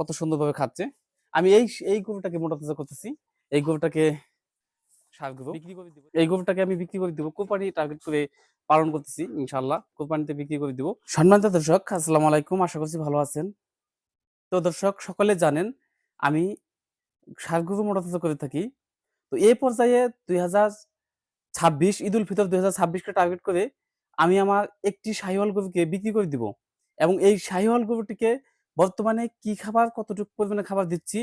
কত সুন্দরভাবে খাচ্ছে। আমি এই এই গরুটাকে মোটা তাজা করতেছি। এই গরুটাকে সার গরু বিক্রি করে দিব। এই গরুটাকে আমি বিক্রি করে দিব। কোরবানি টার্গেট করে পালন করতেছি ইনশাল্লাহ কোরবানিতে বিক্রি করে দিব। সম্মানিত দর্শক আসসালামু আলাইকুম। আশা করছি ভালো আছেন। তো দর্শক সকলে জানেন আমি সার গরু মোটা তাজা করে থাকি। তো এই পর্যায়ে দুই হাজার ছাব্বিশ ঈদ উল ফিতর দুই হাজার ছাব্বিশকে টার্গেট করে আমি আমার একটি শাহিওয়াল গরুকে বিক্রি করে দিব। এবং এই শাহিওয়াল গরুটিকে বর্তমানে কি খাবার, কতটুকু পরিমাণে খাবার দিচ্ছি,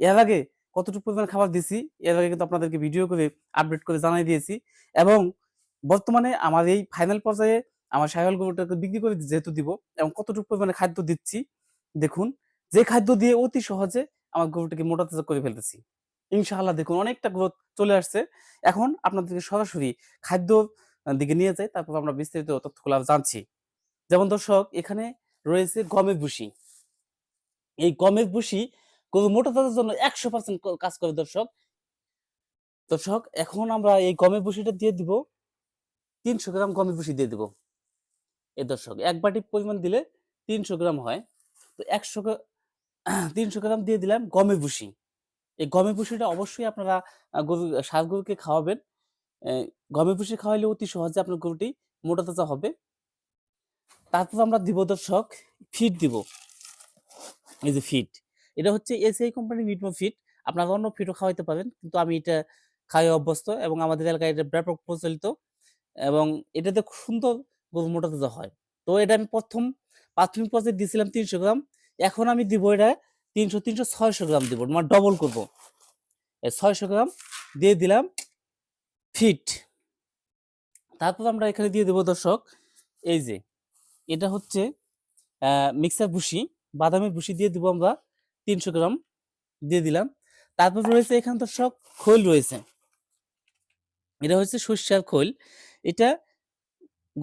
এর আগে কতটুকু পরিমাণে খাবার দিচ্ছি এর আগে কিন্তু আপনাদেরকে ভিডিও করে আপডেট করে জানাই দিয়েছি এবং বর্তমানে আমার এই ফাইনাল পর্যায়ে আমার শাহিওয়াল গরুটাকে বিক্রি করে যেহেতু দিব এবং কতটুকু পরিমাণে খাদ্য দিচ্ছি, দেখুন, যে খাদ্য দিয়ে অতি সহজে আমার গরুটাকে মোটা তাজা করে ফেলতেছি। ইনশাআল্লাহ দেখুন, অনেকটা গ্রোথ চলে আসছে। এখন আপনাদেরকে সরাসরি খাদ্য দিকে নিয়ে যাই, তারপর আমরা বিস্তারিত তথ্যগুলো জানছি। যেমন দর্শক, এখানে রয়েছে গমের ভুসি। এই গমের ভুসি গরু মোটা তাজার জন্য একশো পার্সেন্ট কাজ করে দর্শক। দর্শক, এখন আমরা এই গমের ভুসিটা দিয়ে দিব। তিনশো গ্রাম গমের ভুসি দিয়ে দিব। এই দর্শক, এক বাটি পরিমাণ দিলে তিনশো গ্রাম হয়। তো একশো তিনশো গ্রাম দিয়ে দিলাম গমের ভুসি। এই গমের ভুসিটা অবশ্যই আপনারা গরু ষাঁড় গরুকে খাওয়াবেন। গমের ভুসি খাওয়াইলে অতি সহজে আপনার গরুটি মোটা তাজা হবে। তারপর আমরা দিব দর্শক, ফিড দিব। এই যে ফিড এটা হচ্ছে এসিআই কোম্পানির মিটমো ফিড আপনারা অন্য ফিডও খাওয়াইতে পারেন, কিন্তু আমি এটা খাই অভ্যস্ত এবং আমাদের এলাকায় এটা ব্যাপক প্রচলিত এবং এটাতে খুব সুন্দর গরু মোটা তাজা হয়। তো এটা আমি প্রথম প্রাথমিক পর্যায়ে দিয়েছিলাম তিনশো গ্রাম, এখন আমি দিব এটা তিনশো তিনশো, ছয়শো গ্রাম দিব মানে ডবল করব। ছয়শো গ্রাম দিয়ে দিলাম ফিট তারপর আমরা এখানে দিয়ে দেবো দর্শক, এই যে, এটা হচ্ছে মিক্সার ভুসি। বাদামের ভুসি দিয়ে দিব আমরা তিনশো গ্রাম দিয়ে দিলাম। তারপর রয়েছে এখানে সব খোল রয়েছে। এটা হচ্ছে সর্ষার খোল। এটা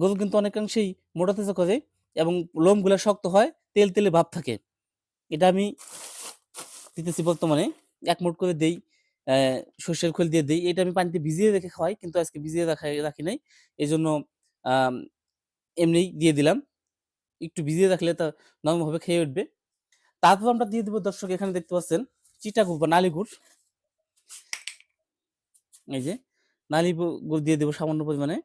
গরু কিন্তু অনেকাংশেই মোটাতেজা করে এবং লোমগুলো শক্ত হয়, তেল তেলে ভাব থাকে। এটা আমি দিতেছি বর্তমানে। এক মুঠ করে দেই সর্ষের খোল দিয়ে দেই। এটা আমি পানিতে ভিজিয়ে রেখে খাওয়াই, কিন্তু আজকে ভিজিয়ে রাখা রাখি নাই। এই জন্য এমনি দিয়ে দিলাম। একটু ভিজিয়ে রাখলে তা নরমভাবে খেয়ে উঠবে। তারপর আমরা দিয়ে দেবো দর্শক এখানে দেখতে পাচ্ছেন চিটা গুড় বা নালি গুড়। এই যে নালি গুড় দিয়ে দেবো সামান্য পরিমাণে।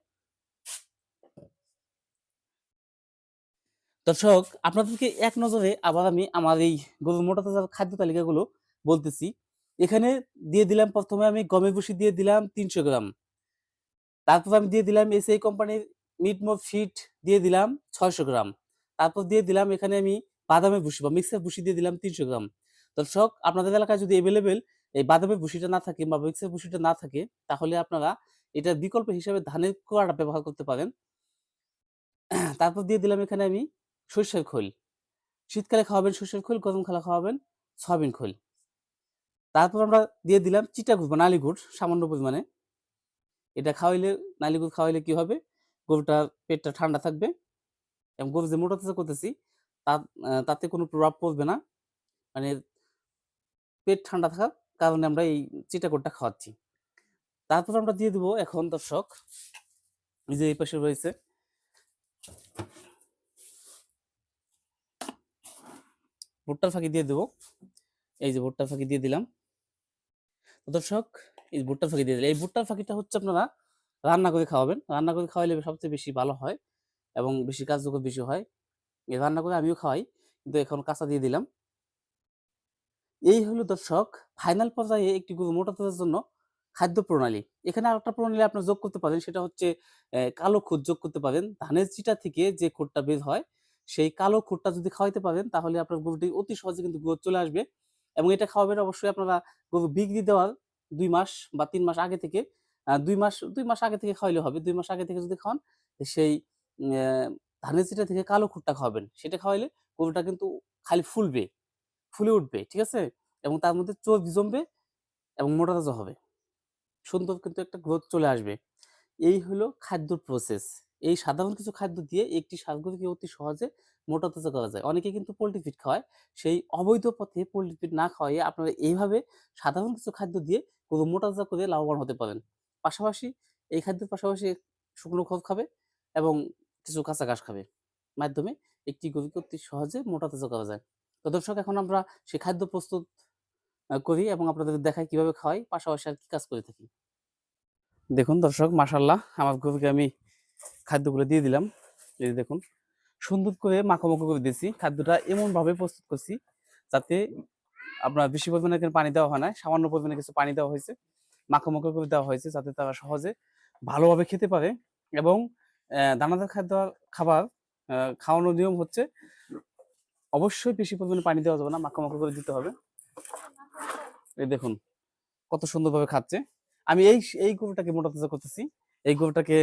দর্শক, আপনাদেরকে এক নজরে আবার আমি আমার এই গরুর মোটা তাজার খাদ্য তালিকাগুলো বলতেছি। এখানে দিয়ে দিলাম প্রথমে আমি গমের ভুসি দিয়ে দিলাম তিনশো গ্রাম। তারপর আমি দিয়ে দিলাম এসআই কোম্পানির মিটমো ফিট দিয়ে দিলাম ছয়শো গ্রাম। তারপর দিয়ে দিলাম এখানে আমি বাদামের ভুসি বা মিক্সার ভুসি দিয়ে দিলাম তিনশো গ্রাম। দর্শক, আপনাদের এলাকায় যদি এভেলেবেল এই বাদামের ভুসিটা না থাকে বা মিক্সার ভুসিটা না থাকে, তাহলে আপনারা এটার বিকল্প হিসাবে ধানের কোয়াটা ব্যবহার করতে পারেন। তারপর দিয়ে দিলাম এখানে আমি সর্ষের খোল। শীতকালে খাওয়াবেন সর্ষের খোল, গরমকালে খাওয়াবেন সয়াবিন খোল। তারপর আমরা দিয়ে দিলাম চিটা গুড় বা নালি গুড় সামান্য পরিমাণে। এটা খাওয়াইলে, নালি গুড় খাওয়াইলে কি হবে? গরুটার পেটটা ঠান্ডা থাকবে। এবং গরু যে মোটা তাজা করতেছি তাতে কোনো প্রভাব পড়বে না। মানে পেট ঠান্ডা থাকার কারণে আমরা এই চিটা গুড়টা খাওয়াচ্ছি। তারপর আমরা দিয়ে দিব এখন দর্শক, এই যে এই পাশে রয়েছে। ভুট্টার ফাঁকি দিয়ে দেবো। এই যে ভুট্টার ফাঁকি দিয়ে দিলাম। দর্শক, এই ভুট্টার ফাঁকি দিয়ে দিলাম। এই ভুট্টার ফাঁকিটা হচ্ছে আপনারা রান্না করে খাওয়াবেন। রান্না করে খাওয়াইলে সবচেয়ে বেশি ভালো হয়। এবং বেশি কার্যকর বেশি হয়। এই রান্না করে আমিও খাওয়াই, কিন্তু এখন কাঁচা দিয়ে দিলাম। এই হলো দর্শক ফাইনাল পর্যায়ে একটি গরু মোটা তাজার জন্য খাদ্য প্রণালী। এখানে আরেকটা প্রণালী আপনার যোগ করতে পারেন, সেটা হচ্ছে কালো খুদ যোগ করতে পারেন। ধানের চিটা থেকে যে খুদটা বের হয়, সেই কালো খুঁটটা যদি খাওয়াইতে পারেন, তাহলে আপনার গরুটি অতি সহজে কিন্তু গ্রোথ চলে আসবে। এবং এটা খাওয়াবেন অবশ্যই আপনারা গরু বিক্রি দেওয়ার দুই মাস বা তিন মাস আগে থেকে দুই মাস দুই মাস আগে থেকে খাওয়াইলে হবে। দুই মাস আগে থেকে যদি খাওয়ান, সেই ধানের চিটা থেকে কালো খুদটা খাওয়াবেন। সেটা খাওয়াইলে গরুটা কিন্তু খালি ফুলবে, ফুলে উঠবে, ঠিক আছে? এবং তার মধ্যে চর্বি জমবে এবং মোটা তাজা হবে। সুন্দর কিন্তু একটা গ্রোথ চলে আসবে। এই হলো খাদ্যর প্রসেস এই সাধারণ কিছু খাদ্য দিয়ে একটি সারগরুকে অতি সহজে মোটা তাজা করা যায়। অনেকে কিন্তু পোলট্রি ফিড খাওয়ায়। সেই অবৈধ পথে পোলট্রি ফিড না খাওয়াইয়ে আপনারা এইভাবে সাধারণ কিছু খাদ্য দিয়ে গরু মোটা তাজা করে লাভবান হতে পারেন। পাশাপাশি এই খাদ্যের পাশাপাশি শুকনো খোল খাবে এবং কিছু কাঁচা ঘাস খাবে। মাধ্যমে একটি গরুকে অতি সহজে মোটা তাজা করা যায়। তো দর্শক, এখন আমরা সেই খাদ্য প্রস্তুত করি এবং আপনাদের দেখাই কীভাবে খাওয়াই, পাশাপাশি আর কি কাজ করে থাকি। দেখুন দর্শক মাশাল্লাহ আমার গরুকে আমি খাদ্যগুলো দিয়ে দিলাম। এই দেখুন, সুন্দর করে মাখামাখো করে দিয়েছি। খাদ্যটা এমনভাবে প্রস্তুত করছি যাতে আপনার বেশি পরিমাণে পানি দেওয়া হয় না, সামান্য পরিমাণে কিছু পানি দেওয়া হয়েছে, মাখামাখো করে দেওয়া হয়েছে যাতে তারা সহজে ভালোভাবে খেতে পারে এবং দানাদার খাদ্য খাবার খাওয়ানোর নিয়ম হচ্ছে অবশ্যই বেশি পরিমাণে পানি দেওয়া যাবে না মাখামাখো করে দিতে হবে। এই দেখুন, কত সুন্দরভাবে খাচ্ছে। আমি এই এই গরুটাকে মোটা তাজা করতেছি। এই গরুটাকে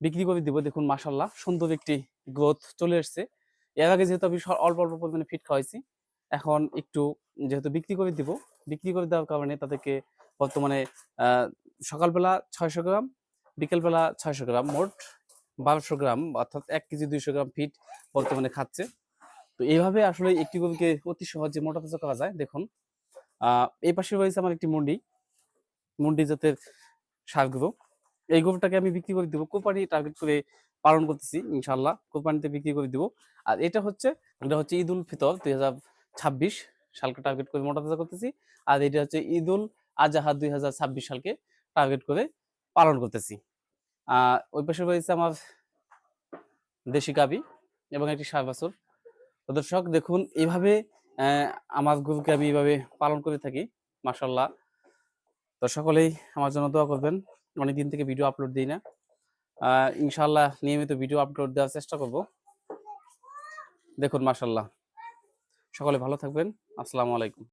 বিক্রি করে দিব, দেখুন মাসাল্লাহ সুন্দর একটি গ্রোথ চলে এসেছে। এর আগে যেহেতু আমি অল্প অল্প পরিমাণে ফিট খাওয়াইছি, এখন একটু যেহেতু বিক্রি করে দিব, বিক্রি করে দেওয়ার কারণে তাদেরকে বর্তমানে সকালবেলা ছয়শো গ্রাম বিকেলবেলা ছয়শো গ্রাম মোট বারোশো গ্রাম, অর্থাৎ এক কেজি দুইশো গ্রাম ফিট বর্তমানে খাচ্ছে। তো এইভাবে আসলে একটি গরুকে অতি সহজে মোটা তাজা করা যায়। দেখুন এই পাশে রয়েছে আমার একটি মন্ডি মন্ডি জাতের সার গরু। এই গরুটাকে আমি বিক্রি করে দিব, কোরবানি টার্গেট করে পালন করতেছি ইনশাল্লাহ কোরবানিতে বিক্রি করে দিব। আর এটা হচ্ছে এটা হচ্ছে ঈদ উল ফিতর দুই হাজার ছাব্বিশ সালকে টার্গেট করে মোটা তাজা করতেছি। আর এটা হচ্ছে ঈদ উল আজাহা দুই হাজার ছাব্বিশ সালকে টার্গেট করে পালন করতেছি। ওই পাশে রয়েছে আমার দেশি গাবি এবং একটি সার তো দর্শক, দেখুন, এইভাবে আমার গরুকে আমি এইভাবে পালন করে থাকি? মাসাল্লাহ তো সকলেই আমার জন্য দোয়া করবেন। অনেক দিন থেকে ভিডিও আপলোড দিই না। ইনশাল্লাহ নিয়মিত ভিডিও আপলোড দেওয়ার চেষ্টা করব। দেখুন মাসাল্লাহ সকলে ভালো থাকবেন। আসসালামু আলাইকুম।